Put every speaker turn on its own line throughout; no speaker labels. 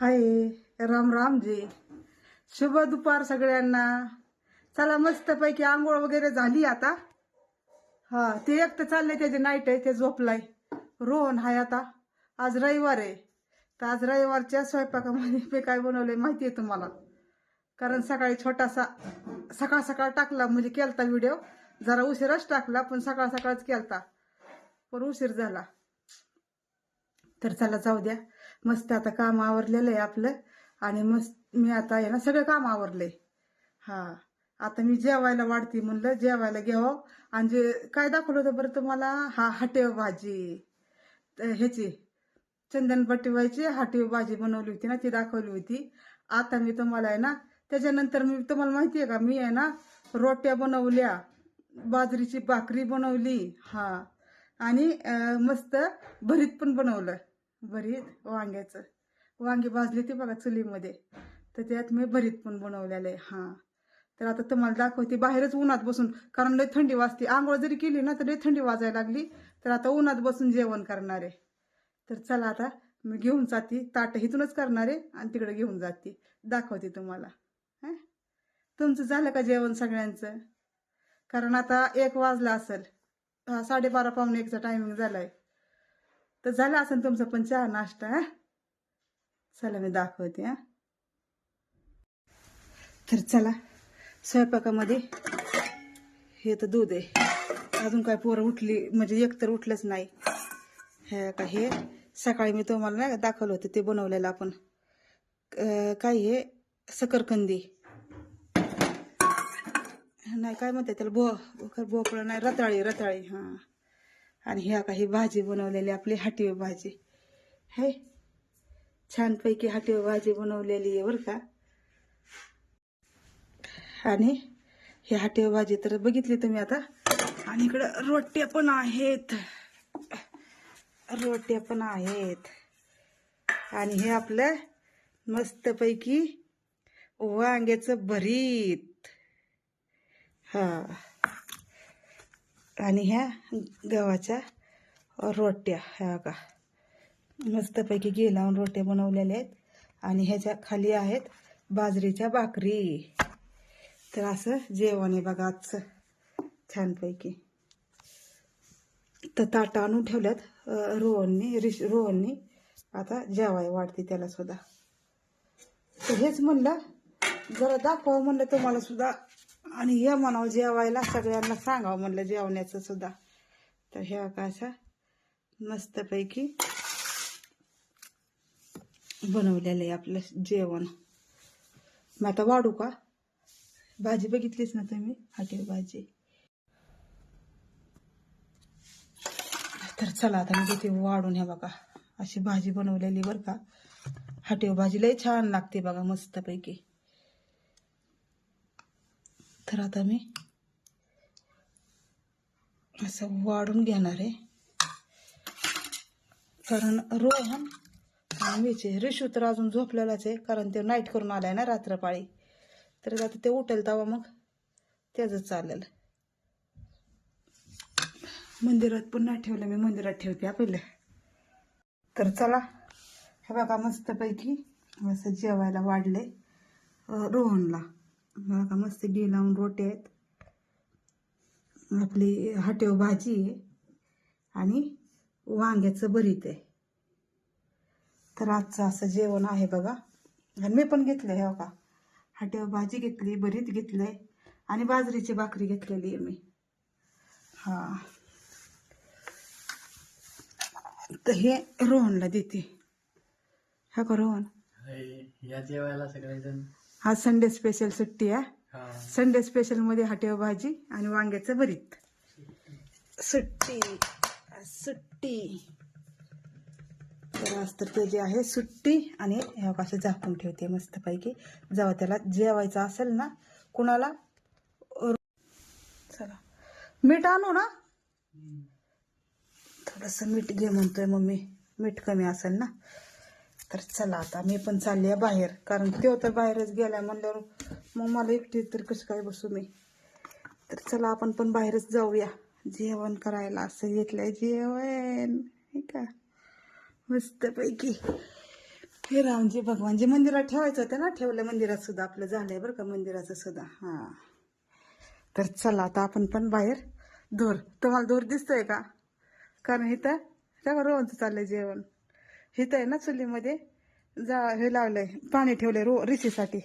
हाय राम राम जी. शुभ दुपार सगळ्यांना. चला मस्तपैकी आंघोळ वगैरे झाली आता. हा ते एक तर चाललंय त्याचे नाईट आहे ते झोपलाय. रोहन हाय आता. आज रविवार आहे. तर आज रविवारच्या स्वयंपाकामध्ये मी काय बनवलंय माहिती आहे तुम्हाला? कारण सकाळी छोटासा सकाळ सकाळ टाकला म्हणजे केलता व्हिडिओ जरा उशिराच टाकला पण सकाळ सकाळच केलता. पण उशीर झाला. तर चला जाऊ द्या. मस्त आता काम आवरलेलं आहे आपलं. आणि मस्त मी आता आहे ना सगळं काम आवरलंय. हा आता मी जेवायला वाढते म्हणलं जेवायला घ्यावं. आणि जे काय दाखवलं होतं बरं तुम्हाला? हा हटेव भाजी. ह्याची चंदन बट्टीबाईची हाटीव भाजी बनवली होती ना ती दाखवली होती. आता मी तुम्हाला आहे ना त्याच्यानंतर मी तुम्हाला माहिती आहे का? मी आहे ना रोट्या बनवल्या बाजरीची भाकरी बनवली. हा. आणि मस्त भरीत पण बनवलं. भरीत वांग्याचं. वांगी भाजली ती बघा चुलीमध्ये. तर त्यात मी भरीत पण बनवलेलं आहे. हां. तर आता तुम्हाला दाखवते बाहेरच उन्हात बसून कारण लय थंडी वाजते. आंघोळ जरी केली ना तर लय थंडी वाजायला लागली. तर आता उन्हात बसून जेवण करणार आहे. तर चला आता मी घेऊन जाते. ताट इथूनच करणार आहे आणि तिकडे घेऊन जाते. दाखवते तुम्हाला. हां? तुमचं झालं का जेवण सगळ्यांचं? कारण आता एक वाजला असेल. हा साडेबारा पावणे एकचा टायमिंग झालाय. तर झालं असेल तुमचं पण चहा नाश्ता चला मी दाखवते हा? तर चला स्वयंपाकामध्ये हे तर दूध आहे. अजून काय पोरं उठली म्हणजे एक तर उठलंच नाही. हे का हे? सकाळी मी तुम्हाला नाही दाखवलं होतं ते बनवलेलं आपण. काय हे? सकरकंदी. नाही काय म्हणते त्याला? बो बोकळं नाही रताळी रताळी हां. आणि ह्या काही भाजी बनवलेली आपली हाटीव भाजी. हे छानपैकी हाटीव भाजी बनवलेली आहे बरं का. आणि ही हाटीव भाजी तर बघितली तुम्ही आता. आणि इकडं रोट्या पण आहेत. रोट्या पण आहेत. आणि हे आपलं मस्तपैकी वांग्याचं भरीत. हा. आणि ह्या गव्हाच्या रोट्या ह्या का मस्तपैकी घे लावून रोट्या बनवलेल्या आहेत. आणि ह्याच्या खाली आहेत बाजरीच्या भाकरी. तर असं जेवण आहे बघा आजचं. छानपैकी. तर ताटं आणून ठेवल्यात. रोहननी रिश रोहननी आता जेवाय वाढते त्याला सुद्धा. तर हेच म्हणलं जरा दाखवावं म्हणलं तुम्हाला सुद्धा. आणि हे म्हणावं जेवायला सगळ्यांना सांगावं म्हणलं जेवण्याचं सुद्धा. तर हे का मस्तपैकी बनवलेलं आहे आपलं जेवण. मग आता वाढू का? भाजी बघितलीच ना तुम्ही? हॉटेल भाजी. तर चला आता मी तिथे वाढून हे बघा. अशी भाजी बनवलेली बरं का. हाटीव भाजी लय छान लागते बघा मस्तपैकी. तर आता मी असं वाढून घेणार आहे. कारण रोहन मीचे रिशू तर अजून झोपलेलाच आहे कारण ते नाईट करून आलाय ना रात्रपाळी. तर आता ते उठेल तेव्हा मग त्याच चालेल. मंदिरात पण नाही ठेवलं मी मंदिरात ठेवते आपल्या तर चला हे बघा मस्तपैकी असं जेवायला वाढले रोहनला. बघा मस्त घी लावून रोटे आहेत. आपली हटेव भाजी आहे आणि वांग्याचं भरीत आहे. तर आजचं असं जेवण आहे बघा. आणि मी पण घेतलं आहे हो का? हटेव भाजी घेतली भरीत आहे आणि बाजरीची भाकरी घेतलेली आहे मी. हा. तर हे रोहनला देते. हा का रोहन?
या जेवायला सगळेजण?
हा संडे स्पेशल सुट्टी आहे.
हा.
संडे स्पेशलमध्ये हटेव भाजी आणि वांग्याचं भरीत. सुट्टी. सुट्टी. तर आज तर ते जे आहे सुट्टी आणि ह्या असं झाकून ठेवते मस्तपैकी. जेव्हा त्याला जेवायचं असेल ना कुणाला? चला. मीठ आणू ना? थोडंसं मीठ घे म्हणतोय मम्मी. मीठ कमी असेल ना? तर चला आता मी पण चालली आहे बाहेर. कारण तो तर बाहेरच गेल्या म्हणल्यावर मग मला एकटी तर कसं काय बसू मी? तर चला आपण पण बाहेरच जाऊया. जेवण करायला असं घेतलंय जेवण. हे का? मस्तपैकी. हे रामजी भगवानजी मंदिरात ठेवायचं होतं ना ठेवलं मंदिरात सुद्धा आपलं झालंय बरं का मंदिराचं सुद्धा. हा. तर चला आता आपण पण बाहेर. धूर तुम्हाला दोर दिसतोय का? कारण इथं तेव्हा रोहनचं चाललंय जेवण. हिथं आहे ना चुलीमध्ये. जा हे लावलंय. पाणी ठेवलंय रो रिसीसाठी.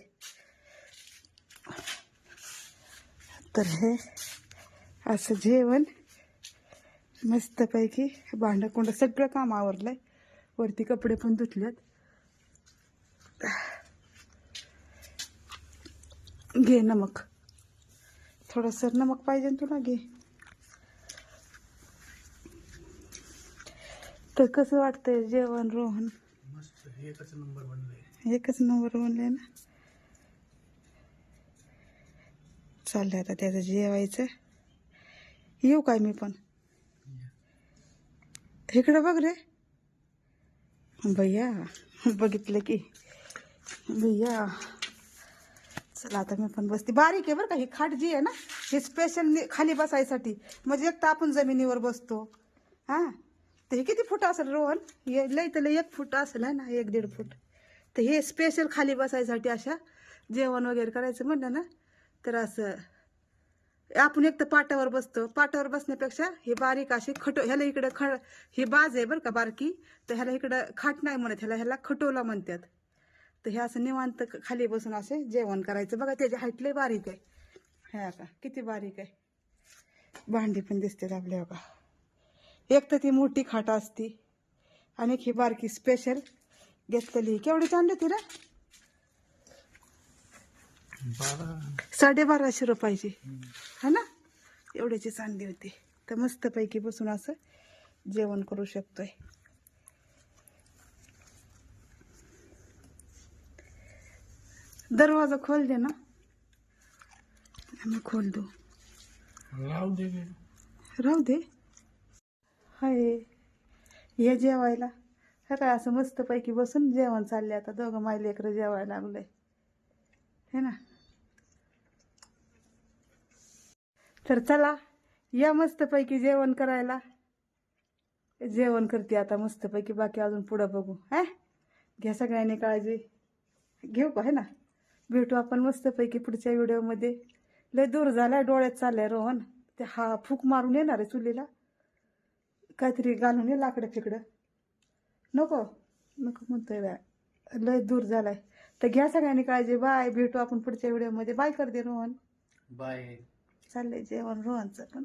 तर हे असं जेवण मस्तपैकी भांडं सगळं काम आवरलंय. वरती कपडे पण धुतलेत. घे नमक. थोडंसं नमक पाहिजे तुला? घे. तर कसं वाटतंय जेवण रोहन?
एकच नंबर बनले
एकच नंबर बनले ना? चाललंय आता त्याचं जेवायचं. येऊ काय मी पण? इकडं बघ रे. भैया बघितलं की. भैया चला आता मी पण बसते. बारीक आहे बरं का ही खाट जी आहे ना ही स्पेशल खाली बसायसाठी. म्हणजे एक तर आपण जमिनीवर बसतो. हां? हे किती फूट असेल रोहन? हे लय तर लय एक फूट असेल आहे ना एक दीड फूट. तर हे स्पेशल खाली बसायसाठी अशा जेवण वगैरे करायचं म्हणलं ना तर असं आपण एक तर पाटावर बसतो. पाटावर बसण्यापेक्षा हे बारीक असे खटो ह्याला इकडं ख ही बाज आहे बरं का बारकी तर ह्याला इकडं खाट नाही म्हणत ह्याला ह्याला खटोला म्हणतात. तर हे असं निवांत क- खाली बसून असे जेवण करायचं. बघा त्याची हाईट लय बारीक आहे. ह्या का किती बारीक आहे. भांडी पण दिसतात आपल्या बघा. एक तर ती मोठी खाट असती. आणि ही बारकी स्पेशल घेतलेली. केवढी आणली ती रे
बारा.
साडेबाराशे रुपयाची. है ना? एवढ्याची चांदी होती. तर मस्तपैकी बसून असं जेवण करू शकतोय. दरवाजा खोल दे ना. मी खोल दू
लाव दे.
राहू दे. हाय. ये जेवायला. हे काय असं मस्तपैकी बसून जेवण चालले आता. दोघं माय लेकरं जेवायला लागलंय. हे ना. तर चला या मस्तपैकी जेवण करायला. जेवण करते आता मस्तपैकी. बाकी अजून पुढं बघू. हा? घ्या सगळ्यांनी काळजी. घेऊ का? है ना. भेटू आपण मस्तपैकी पुढच्या व्हिडिओमध्ये. लय दूर झालाय डोळ्यात चालल्या रोहन. ते हा फूक मारून येणार आहे चुलीला. काहीतरी घालून ये लाकडं फिकडं नको नको म्हणतोय बा लय दूर झालाय. तर घ्या सगळ्यांनी काळजी. बाय भेटू आपण पुढच्या व्हिडिओमध्ये बाय कर दे रोहन.
बाय.
चाललंय जेवण रोहनचं पण.